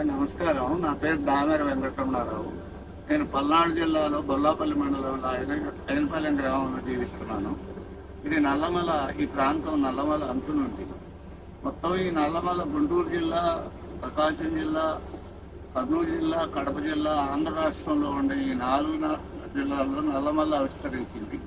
నమస్కారం. నా పేరు దామర వెంకటరమణారావు. నేను పల్నాడు జిల్లాలో బొల్లాపల్లి మండలంలో అయినపాలెం గ్రామంలో జీవిస్తున్నాను. ఇది నల్లమల ఈ ప్రాంతం నల్లమల అంచునుంది మొత్తం ఈ నల్లమల గుంటూరు జిల్లా ప్రకాశం జిల్లా కర్నూలు జిల్లా కడప జిల్లా ఆంధ్ర రాష్ట్రంలో ఉండే ఈ నాలుగు జిల్లాల్లో నల్లమల విస్తరించింది.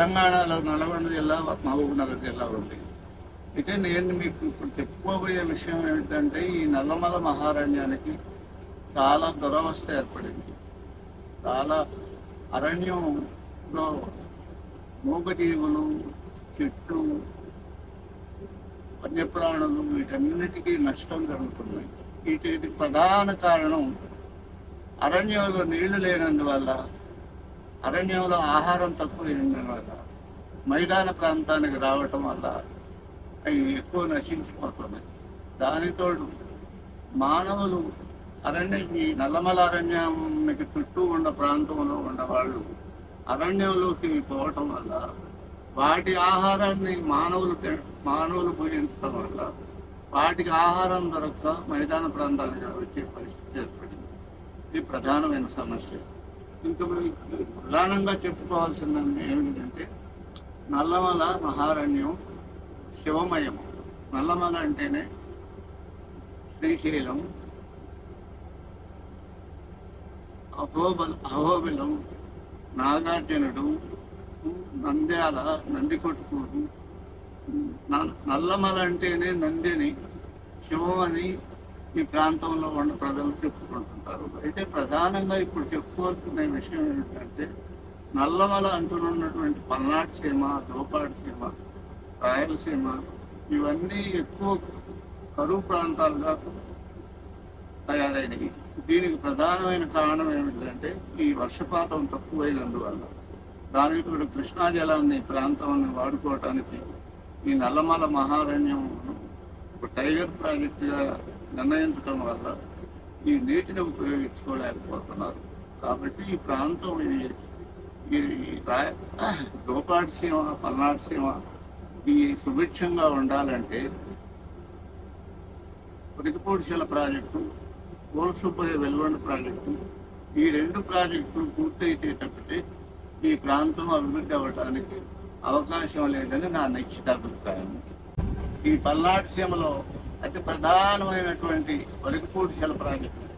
తెలంగాణలో నల్గొండ జిల్లా మహబూబ్నగర్ జిల్లా ఉంది? అయితే నేను మీకు ఇప్పుడు చెప్పుకోబోయే విషయం ఏమిటంటే ఈ నల్లమల మహారణ్యానికి చాలా దురవస్థ ఏర్పడింది. చాలా అరణ్యంలో మూగజీవులు చెట్లు వన్యప్రాణులు వీటన్నిటికీ నష్టం జరుగుతున్నాయి. వీటికి ప్రధాన కారణం అరణ్యంలో నీళ్ళు లేనందువల్ల అరణ్యంలో ఆహారం తక్కువ వల్ల మైదాన ప్రాంతానికి రావటం వల్ల అవి ఎక్కువ నశించిపోతున్నాయి. దానితోడు మానవులు అరణ్య ఈ నల్లమల అరణ్యానికి చుట్టూ ఉన్న ప్రాంతంలో ఉన్న వాళ్ళు అరణ్యంలోకి పోవటం వల్ల వాటి ఆహారాన్ని మానవులు మానవులు భుజించడం వల్ల వాటికి ఆహారం దొరక్క మైదాన ప్రాంతానికి వచ్చే పరిస్థితి ఏర్పడింది. ఇది ప్రధానమైన సమస్య. ఇంకా మనం ప్రధానంగా చెప్పుకోవాల్సిందని ఏమిటంటే నల్లమల మహారణ్యం శివమయం. నల్లమల అంటేనే శ్రీశైలం అహోబల అహోబిలం నాగార్జునుడు నంద్యాల నందికొట్టుకూరు నల్లమల అంటేనే నందిని శివమని ఈ ప్రాంతంలో ఉన్న ప్రజలు చెప్పుకుంటుంటారు. అయితే ప్రధానంగా ఇప్పుడు చెప్పుకోవాల్సిన విషయం ఏంటంటే నల్లమల అంచునున్నటువంటి పల్నాడు సీమ దోపాడు సీమ రాయలసీమ ఇవన్నీ ఎక్కువ కరువు ప్రాంతాలుగా తయారైనవి. దీనికి ప్రధానమైన కారణం ఏమిటంటే ఈ వర్షపాతం తక్కువైనందువల్ల దానికి తోడు కృష్ణా జలాన్ని ఈ ప్రాంతాన్ని వాడుకోవటానికి ఈ నల్లమల మహారణ్యం ఒక టైగర్ ప్రాజెక్టుగా నిర్ణయించడం వల్ల ఈ నీటిని ఉపయోగించుకోలేకపోతున్నారు. కాబట్టి ఈ ప్రాంతం ఇది ఈ రాయ దోపాటి సీమ పల్నాడు సీమ ఈ సుభిక్షంగా ఉండాలంటే పురికిపూడిశల ప్రాజెక్టు కోల్సుపోయే వెలువెండ ప్రాజెక్టు ఈ రెండు ప్రాజెక్టులు పూర్తయితే తప్పితే ఈ ప్రాంతం అభివృద్ధి అవ్వడానికి అవకాశం లేదని నా నిశ్చితాభిప్రాయం. ఈ పల్నాడు సీమలో అతి ప్రధానమైనటువంటి వరికపూడిశల ప్రాజెక్టు.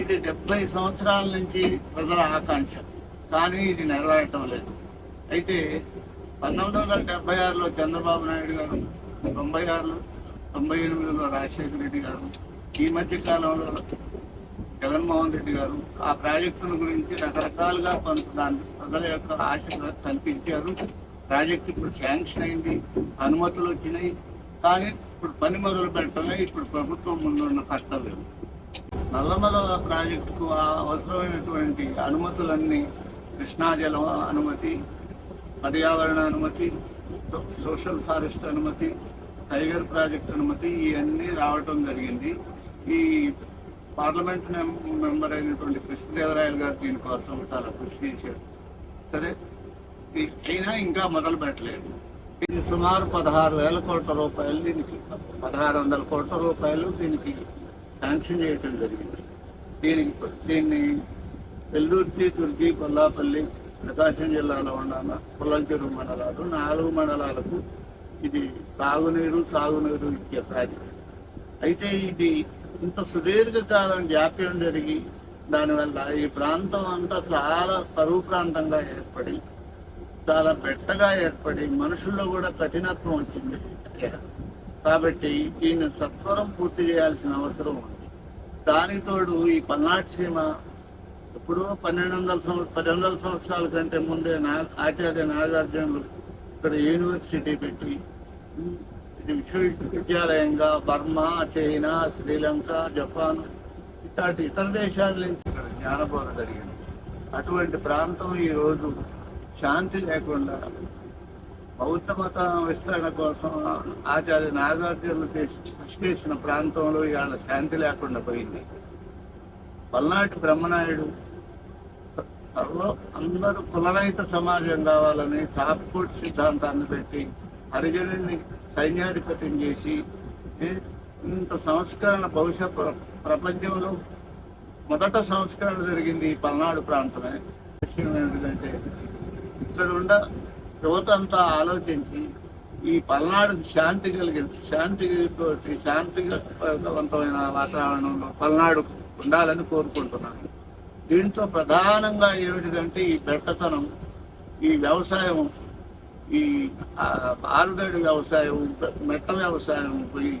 ఇది డెబ్బై సంవత్సరాల నుంచి ప్రజల ఆకాంక్ష కానీ ఇది నెరవేరటం లేదు. అయితే పంతొమ్మిది వందల డెబ్బై ఆరులో చంద్రబాబు నాయుడు గారు తొంభై ఆరులో తొంభై ఎనిమిదిలో రాజశేఖర రెడ్డి గారు ఈ మధ్య కాలంలో జగన్మోహన్ రెడ్డి గారు ఆ ప్రాజెక్టుల గురించి రకరకాలుగా కొంత దాని ప్రజల యొక్క ఆశ కల్పించారు. ప్రాజెక్ట్ ఇప్పుడు శాంక్షన్ అయింది అనుమతులు వచ్చినాయి కానీ ఇప్పుడు పని మొదలు పెట్టడమే ఇప్పుడు ప్రభుత్వం ముందున్న కర్తవ్యం. నల్లమల ప్రాజెక్టుకు అవసరమైనటువంటి అనుమతులన్నీ కృష్ణా జలం అనుమతి పర్యావరణ అనుమతి సోషల్ ఫారెస్ట్ అనుమతి టైగర్ ప్రాజెక్ట్ అనుమతి ఇవన్నీ రావటం జరిగింది. ఈ పార్లమెంట్ మెంబర్ అయినటువంటి కృష్ణదేవరాయలు గారు దీనికోసం చాలా కృషి చేశారు. సరే? అయినా ఇంకా మొదలు పెట్టలేదు. ఇది సుమారు పదహారు వేల కోట్ల రూపాయలు దీనికి పదహారు వందల కోట్ల రూపాయలు దీనికి శాంక్షన్ చేయటం జరిగింది. దీనికి దీన్ని వెల్లూర్తి తుర్కి కొల్లాపల్లి ప్రకాశం జిల్లాలో ఉన్న పుల్లంచెరు మండలాలు. నాలుగు మండలాలకు ఇది తాగునీరు సాగునీరు ఇచ్చే ప్రాజెక్ట్. అయితే ఇది ఇంత సుదీర్ఘకాలం జాప్యం జరిగి దానివల్ల ఈ ప్రాంతం అంతా చాలా కరువు ప్రాంతంగా ఏర్పడి చాలా బెట్టగా ఏర్పడి మనుషుల్లో కూడా కఠినత్వం వచ్చింది. కాబట్టి దీన్ని సత్వరం పూర్తి చేయాల్సిన అవసరం ఉంది. దానికి తోడు ఈ పల్నాటి సీమ ఎప్పుడో పన్నెండు వందల సంవత్సరం పది వందల సంవత్సరాల కంటే ముందే నా ఆచార్య నాగార్జునులు ఇక్కడ యూనివర్సిటీ పెట్టి ఇది విశ్వవిద్యాలయంగా బర్మా చైనా శ్రీలంక జపాన్ ఇట్లాంటి ఇతర దేశాల నుంచి ఇక్కడ జ్ఞానబోధ జరిగింది. అటువంటి ప్రాంతం ఈరోజు శాంతి లేకుండా బౌద్ధ మత విస్తరణ కోసం ఆచార్య నాగార్జునులు కృషి చేసిన ప్రాంతంలో ఇవాళ శాంతి లేకుండా పోయింది. పల్నాటి బ్రహ్మనాయుడు స- సర్వ అందరూ కులరహిత సమాజం కావాలని చాప్కోట్ సిద్ధాంతాన్ని పెట్టి హరిజనుడిని సైన్యాధిపత్యం చేసి ఇంత సంస్కరణ భవిష్యత్ ప్ర- ప్రపంచంలో మొదట సంస్కరణ జరిగింది ఈ పల్నాడు ప్రాంతమే. విషయం ఏంటంటే ఇక్కడ ఉన్న యువతంతా ఆలోచించి ఈ పల్నాడుకి శాంతి కలిగింది శాంతి తోటి శాంతివంతమైన వాతావరణంలో పల్నాడు ఉండాలని కోరుకుంటున్నాను. దీంట్లో ప్రధానంగా ఏమిటిదంటే ఈ బెట్టతనం ఈ వ్యవసాయం ఈ ఆరుదడి వ్యవసాయం మెట్ట వ్యవసాయం పోయి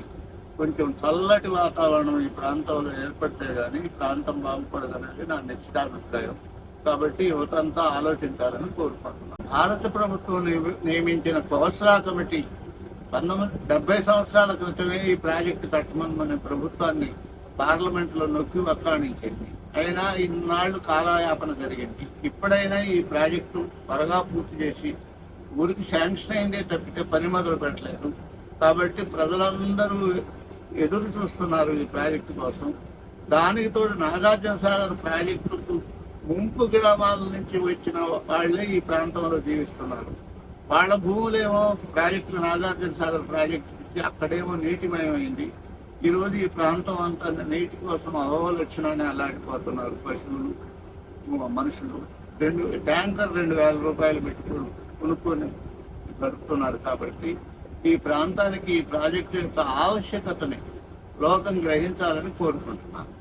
కొంచెం చల్లటి వాతావరణం ఈ ప్రాంతంలో ఏర్పడితే కానీ ఈ ప్రాంతం బాగుపడదనేది నా నిశ్చితాభిప్రాయం. కాబట్టి యువతంతా ఆలోచించాలని కోరుకుంటున్నాను. భారత ప్రభుత్వం నియమించిన కోస్రా కమిటీ పంతొమ్మిది డెబ్బై సంవత్సరాల క్రితమే ఈ ప్రాజెక్టు కట్టమని మన ప్రభుత్వాన్ని పార్లమెంట్లో నొక్కి వక్కాణించింది. అయినా ఇన్నాళ్ళు కాలయాపన జరిగింది. ఇప్పుడైనా ఈ ప్రాజెక్టు త్వరగా పూర్తి చేసి ఊరికి శాంక్షన్ అయిందే తప్పితే పని మొదలు పెట్టలేదు. కాబట్టి ప్రజలందరూ ఎదురు చూస్తున్నారు ఈ ప్రాజెక్టు కోసం. దానికి తోడు నాగార్జున సాగర్ ప్రాజెక్టు ముంపు గ్రామాల నుంచి వచ్చిన వాళ్ళే ఈ ప్రాంతంలో జీవిస్తున్నారు. వాళ్ళ భూములేమో ప్రాజెక్టు నాగార్జున సాగర్ ప్రాజెక్టు ఇచ్చి అక్కడేమో నీటిమయమైంది. ఈరోజు ఈ ప్రాంతం అంతా నీటి కోసం అహోలక్షణాన్ని అలాడిపోతున్నారు పశువులు మనుషులు. రెండు ట్యాంకర్ రెండు వేల రూపాయలు పెట్టుకుని కొనుక్కొని గడుపుతున్నారు కాబట్టి ఈ ప్రాంతానికి ఈ ప్రాజెక్టు యొక్క ఆవశ్యకతని లోకం గ్రహించాలని కోరుకుంటున్నాను.